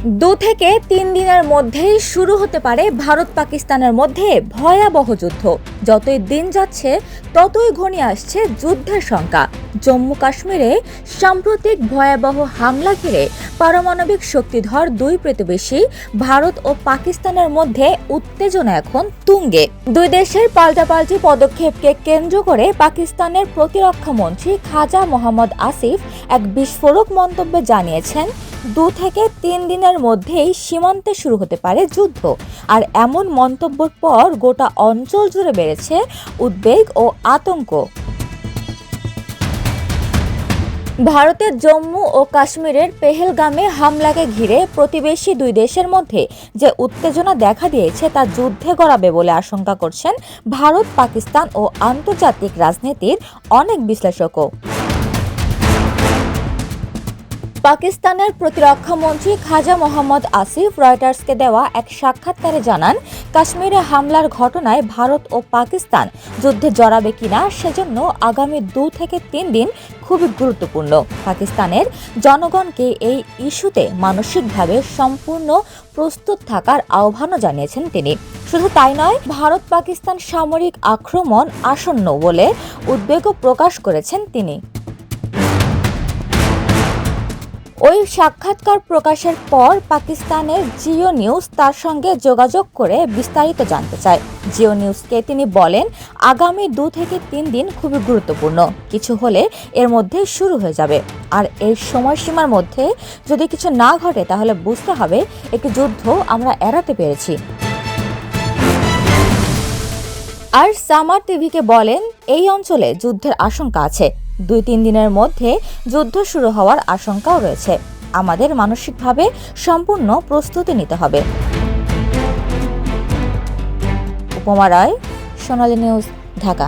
দু থেকে তিন দিনের মধ্যেই শুরু হতে পারে ভারত পাকিস্তানের মধ্যে ভয়াবহ যুদ্ধ। যতই দিন যাচ্ছে, ততই ঘনিয়ে আসছে যুদ্ধের শঙ্কা জম্মু কাশ্মীরে সাম্প্রতিক ভয়াবহ হামলা ঘিরে পারমাণবিক শক্তিধর দুই প্রতিবেশী ভারত ও পাকিস্তানের মধ্যে উত্তেজনা এখন তুঙ্গে। দুই দেশের পাল্টাপাল্টি পদক্ষেপকে কেন্দ্র করে পাকিস্তানের প্রতিরক্ষা মন্ত্রী খাজা মোহাম্মদ আসিফ এক বিস্ফোরক মন্তব্যে জানিয়েছেন দু থেকে তিন দিনের মধ্যেই সীমান্তে শুরু হতে পারে যুদ্ধ। আর এমন মন্তব্যের পর গোটা অঞ্চল জুড়ে বেড়েছে উদ্বেগ ও আতঙ্ক। ভারতের জম্মু ও কাশ্মীরের পেহেলগামে হামলাকে ঘিরে প্রতিবেশী দুই দেশের মধ্যে যে উত্তেজনা দেখা দিয়েছে তা যুদ্ধে গড়াবে বলে আশঙ্কা করছেন ভারত, পাকিস্তান ও আন্তর্জাতিক রাজনীতির অনেক বিশ্লেষকও। পাকিস্তানের প্রতিরক্ষা মন্ত্রী খাজা মোহাম্মদ আসিফ রয়টার্সকে দেওয়া এক সাক্ষাৎকারে জানান, কাশ্মীরে হামলার ঘটনায় ভারত ও পাকিস্তান যুদ্ধে জড়াবে কিনা সেজন্য আগামী দু থেকে তিন দিন খুবই গুরুত্বপূর্ণ। পাকিস্তানের জনগণকে এই ইস্যুতে মানসিকভাবে সম্পূর্ণ প্রস্তুত থাকার আহ্বানও জানিয়েছেন তিনি। শুধু তাই নয় ভারত পাকিস্তান সামরিক আক্রমণ আসন্ন বলে উদ্বেগও প্রকাশ করেছেন তিনি। ওই সাক্ষাৎকার প্রকাশের পর পাকিস্তানের জিও নিউজ তার সঙ্গে যোগাযোগ করে বিস্তারিত জানতে চায়। জিও নিউজকে তিনি বলেন, আগামী দু থেকে তিন দিন খুবই গুরুত্বপূর্ণ। কিছু হলে এর মধ্যে শুরু হয়ে যাবে। আর এই সময়সীমার মধ্যে যদি কিছু না ঘটে তাহলে বুঝতে হবে, একটি যুদ্ধ আমরা এড়াতে পেরেছি। আর সামার টিভিকে বলেন, এই অঞ্চলে যুদ্ধের আশঙ্কা আছে। দুই তিন দিনের মধ্যে যুদ্ধ শুরু হওয়ার আশঙ্কাও রয়েছে। আমাদের মানসিকভাবে সম্পূর্ণ প্রস্তুতি নিতে হবে। উপমা রায়, সোনালী নিউজ, ঢাকা।